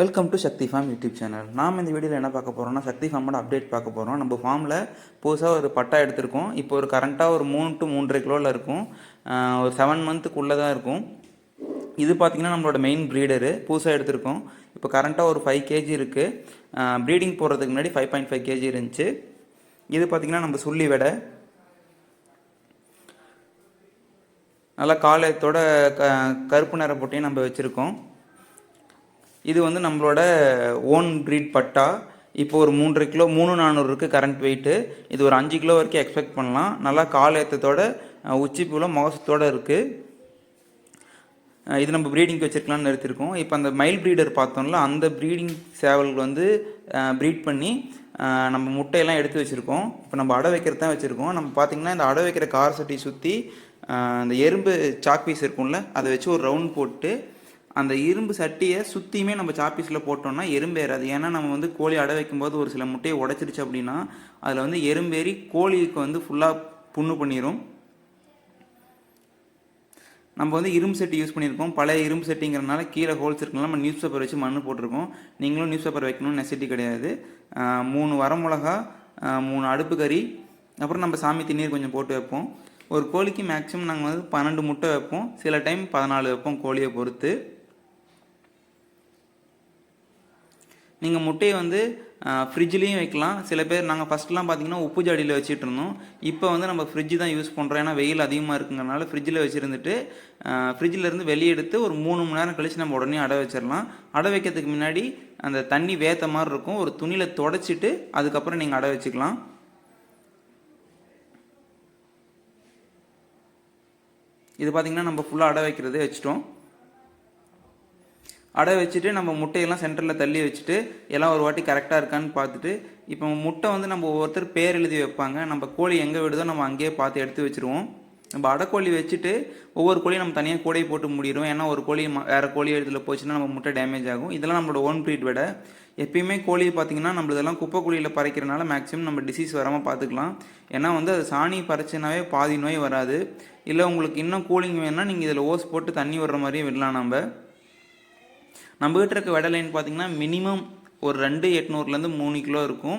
Welcome to Sakthi farm YouTube channel நாம் இந்த வீடியோவில் என்ன பார்க்க போகிறோம்னா சக்தி ஃபார்மோட அப்டேட் பார்க்க போகிறோம் நம்ம ஃபார்மில் புதுசாக ஒரு பட்டா எடுத்திருக்கோம். இப்போ ஒரு கரண்ட்டாக ஒரு மூணு டு மூன்றரை கிலோவில் இருக்கும். ஒரு செவன் மந்த்துக்குள்ளே தான் இருக்கும். இது பார்த்திங்கன்னா நம்மளோட மெயின் ப்ரீடரு புதுசாக எடுத்திருக்கோம். இப்போ கரண்ட்டாக ஒரு ஃபைவ் கேஜி இருக்குது ப்ரீடிங் போடுறதுக்கு முன்னாடி ஃபைவ் பாயிண்ட் ஃபைவ் கேஜி இருந்துச்சு. இது பார்த்திங்கன்னா நம்ம சுள்ளி வெடை. நல்லா காலத்தோட க கருப்பு நிற போட்டையும் நம்ம வச்சுருக்கோம். இது வந்து நம்மளோட ஓன் ப்ரீட் பட்டா. இப்போ ஒரு மூன்றரை கிலோ மூணு நானூறு இருக்குது கரண்ட் வெயிட்டு இது ஒரு அஞ்சு கிலோ வரைக்கும் எக்ஸ்பெக்ட் பண்ணலாம். நல்லா கால் ஏற்றத்தோட உச்சி மோசத்தோடு இருக்குது இது நம்ம ப்ரீடிங்க்கு வச்சிருக்கலாம்னு நிறுத்திருக்கோம். இப்போ அந்த மைல் ப்ரீடர் பார்த்தோம்ல அந்த ப்ரீடிங் சேவல் வந்து ப்ரீட் பண்ணி நம்ம முட்டையெல்லாம் எடுத்து வச்சுருக்கோம். இப்போ நம்ம அடை வைக்கிறது தான் வச்சுருக்கோம். நம்ம பார்த்திங்கன்னா இந்த அடை வைக்கிற கார் சட்டி சுற்றி அந்த எறும்பு சாக் பீஸ் இருக்கும்ல அதை வச்சு ஒரு ரவுண்ட் போட்டு அந்த இரும்பு சட்டியை சுற்றியுமே நம்ம சாப்பீஸில் போட்டோம்னா எறும்பு ஏறாது. ஏன்னா நம்ம வந்து கோழி அடை வைக்கும்போது ஒரு சில முட்டையை உடச்சிருச்சு அப்படின்னா அதில் வந்து எறும்பேறி கோழிக்கு வந்து ஃபுல்லாக புண்ணு பண்ணிடும் நம்ம வந்து இரும்பு செட்டி யூஸ் பண்ணியிருக்கோம் பழைய இரும்பு செட்டிங்கிறனால கீழே ஹோல்ஸ் இருக்கனால நம்ம நியூஸ் பேப்பர் வச்சு மண் போட்டிருக்கோம். நீங்களும் நியூஸ் பேப்பர் வைக்கணும்னு நெசிட்டி கிடையாது. மூணு வரமிளகா மூணு அடுப்பு கறி அப்புறம் நம்ம சாமி திண்ணீர் கொஞ்சம் போட்டு வைப்போம். ஒரு கோழிக்கு மேக்ஸிமம் நாங்கள் வந்து பன்னெண்டு முட்டை வைப்போம். சில டைம் பதினாலு வைப்போம் கோழியை பொறுத்து. நீங்கள் முட்டையை வந்து ஃப்ரிட்ஜ்லேயும் வைக்கலாம். சில பேர் நாங்கள் ஃபஸ்ட்லாம் பார்த்தீங்கன்னா உப்பு ஜாடியில் வச்சுட்டு இருந்தோம். இப்போ வந்து நம்ம ஃப்ரிட்ஜ் தான் யூஸ் பண்ணுறோம் ஏன்னா வெயில் அதிகமாக இருக்குங்கிறனால ஃப்ரிட்ஜில் வச்சுருந்துட்டு ஃப்ரிட்ஜில் இருந்து வெளியே எடுத்து ஒரு மூணு மணி நேரம் கழித்து நம்ம உடனே அடை வச்சிடலாம் அடை வைக்கிறதுக்கு முன்னாடி அந்த தண்ணி வேத்த மாதிரி இருக்கும். ஒரு துணியில் தொடச்சிட்டு அதுக்கப்புறம் நீங்கள் அடை வச்சுக்கலாம். இது பார்த்திங்கன்னா நம்ம ஃபுல்லாக அடை வைக்கிறதே வச்சுட்டோம். அடை வச்சுட்டு நம்ம முட்டையெல்லாம் சென்டரில் தள்ளி வச்சுட்டு எல்லாம் ஒரு வாட்டி கரெக்டாக இருக்கான்னு பார்த்துட்டு இப்போ முட்டை வந்து நம்ம ஒவ்வொருத்தர் பேர் எழுதி வைப்பாங்க. நம்ம கோழி எங்கே விடுதோ நம்ம அங்கேயே பார்த்து எடுத்து வச்சுருவோம். நம்ம அடைக்கோழி வச்சுட்டு ஒவ்வொரு கோழியும் நம்ம தனியாக கூடையை போட்டு மூடிடுவோம். ஏன்னா ஒரு கோழி வேறு கோழி இடத்துல போச்சுன்னா நம்ம முட்டை டேமேஜ் ஆகும். இதெல்லாம் நம்மளோட ஓன் ப்ரீட் விட. எப்பயுமே கோழி பார்த்தீங்கன்னா நம்மளதெல்லாம் குப்பை குழியில் பறைக்கிறனால மேக்ஸிமம் நம்ம டிசீஸ் வராமல் பார்த்துக்கலாம். ஏன்னா வந்து அது சாணி பறைச்சினாவே பாதி நோய் வராது. இல்லை உங்களுக்கு இன்னும் கூலிங் வேணும்னா நீங்கள் இதில் ஓஸ் போட்டு தண்ணி விடுற மாதிரியும் விடலாம் நம்ம. நம்ம இருக்க வெடை லைன் பார்த்தீங்கன்னா மினிமம் ஒரு ரெண்டு எட்நூறுலேருந்து மூணு கிலோ இருக்கும்.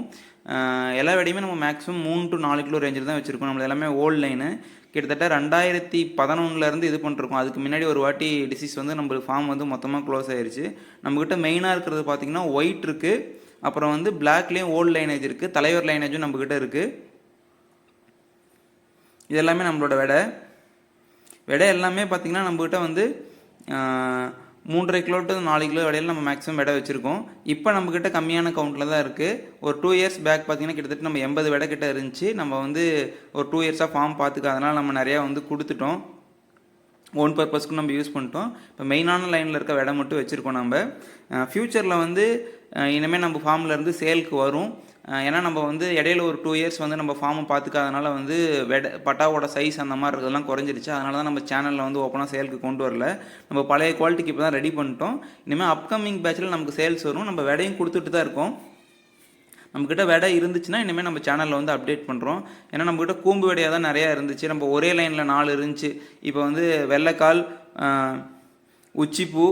எல்லா விடையுமே நம்ம மேக்ஸிமம் மூணு டு நாலு கிலோ ரேஞ்சில் தான் வச்சுருக்கோம். நம்மளது எல்லாமே ஓல்டு லைனு கிட்டத்தட்ட ரெண்டாயிரத்தி பதினொன்றுலேருந்து இது பண்ணிருக்கோம். அதுக்கு முன்னாடி ஒரு வாட்டி டிசீஸ் வந்து நம்மளுக்கு ஃபார்ம் வந்து மொத்தமாக க்ளோஸ் ஆயிடுச்சு நம்மக்கிட்ட மெயினாக இருக்கிறது பார்த்தீங்கன்னா ஒயிட் இருக்குது அப்புறம் வந்து பிளாக்லேயும் ஓல்டு லைனேஜ் இருக்குது தலைவர் லைனேஜும் நம்மக்கிட்ட இருக்குது இது எல்லாமே நம்மளோட விடை. விடை எல்லாமே பார்த்திங்கன்னா நம்மக்கிட்ட வந்து மூன்றரை கிலோ டு நாலு கிலோ விடையில நம்ம மேக்ஸிமம் விடை வச்சுருக்கோம். இப்போ நம்மக்கிட்ட கம்மியான கவுண்ட்டில் தான் இருக்குது ஒரு டூ இயர்ஸ் பேக் பார்த்தீங்கன்னா கிட்டத்தட்ட நம்ம எண்பது விடை கிட்ட இருந்துச்சு. நம்ம வந்து ஒரு டூ இயர்ஸாக ஃபார்ம் பார்த்துக்க அதனால் நம்ம நிறையா வந்து கொடுத்துட்டோம். ஓன் பர்பஸ்க்கு நம்ம யூஸ் பண்ணிட்டோம். இப்போ மெயினான லைனில் இருக்க விடை மட்டும் வச்சுருக்கோம் நம்ம. ஃப்யூச்சரில் வந்து இனிமேல் நம்ம ஃபார்மில் இருந்து சேலுக்கு வரும். ஏன்னா நம்ம வந்து இடையில ஒரு டூ இயர்ஸ் வந்து நம்ம ஃபார்மை பார்த்துக்காதனால வந்து வெட பட்டாவோட சைஸ் அந்த மாதிரி இருக்கிறதெல்லாம் குறைஞ்சிருச்சு. அதனால தான் நம்ம சேனலில் வந்து ஓப்பனாக சேலுக்கு கொண்டு வரல. நம்ம பழைய குவாலிட்டிக்கு இப்போ தான் ரெடி பண்ணிட்டோம். இனிமேல் அப்கமிங் பேட்சில் நமக்கு சேல்ஸ் வரும். நம்ம விடையும் கொடுத்துட்டு தான் இருக்கோம். நம்மக்கிட்ட விடை இருந்துச்சுன்னா இனிமேல் நம்ம சேனலில் வந்து அப்டேட் பண்ணுறோம் ஏன்னா நம்மக்கிட்ட கூம்பு விடையாக தான் நிறையா இருந்துச்சு. நம்ம ஒரே லைனில் நாலு இருந்துச்சு. இப்போ வந்து வெள்ளைக்கால் உச்சிப்பூ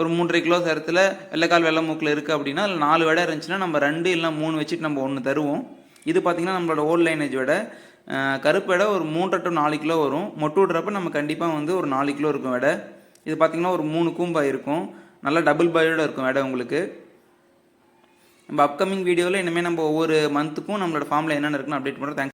ஒரு மூன்றரை கிலோ சேரத்தில் வெள்ளைக்கால் வெள்ளை மூக்கில் இருக்குது அப்படின்னா அதில் நாலு விடை இருந்துச்சுன்னா நம்ம ரெண்டு இல்லை மூணு வச்சுட்டு நம்ம ஒன்று தருவோம். இது பார்த்திங்கன்னா நம்மளோட ஓல்ட் லைனேஜ் விட. கருப்பு விடை ஒரு மூன்றரை டு நாலு கிலோ வரும். மொட்டு விடுறப்ப நம்ம கண்டிப்பாக வந்து ஒரு நாலு கிலோ இருக்கும் விடை. இது பார்த்திங்கன்னா ஒரு மூணு கூம்பாக இருக்கும். நல்லா டபுள் பாயோட இருக்கும் விடை உங்களுக்கு. நம்ம அப்கமிங் வீடியோவில் இனிமேல் நம்ம ஒவ்வொரு மந்த்துக்கும் நம்மளோட ஃபார்மில் என்னென்ன இருக்குன்னு அப்டேட் பண்ணுறோம் தேங்க்ஸ்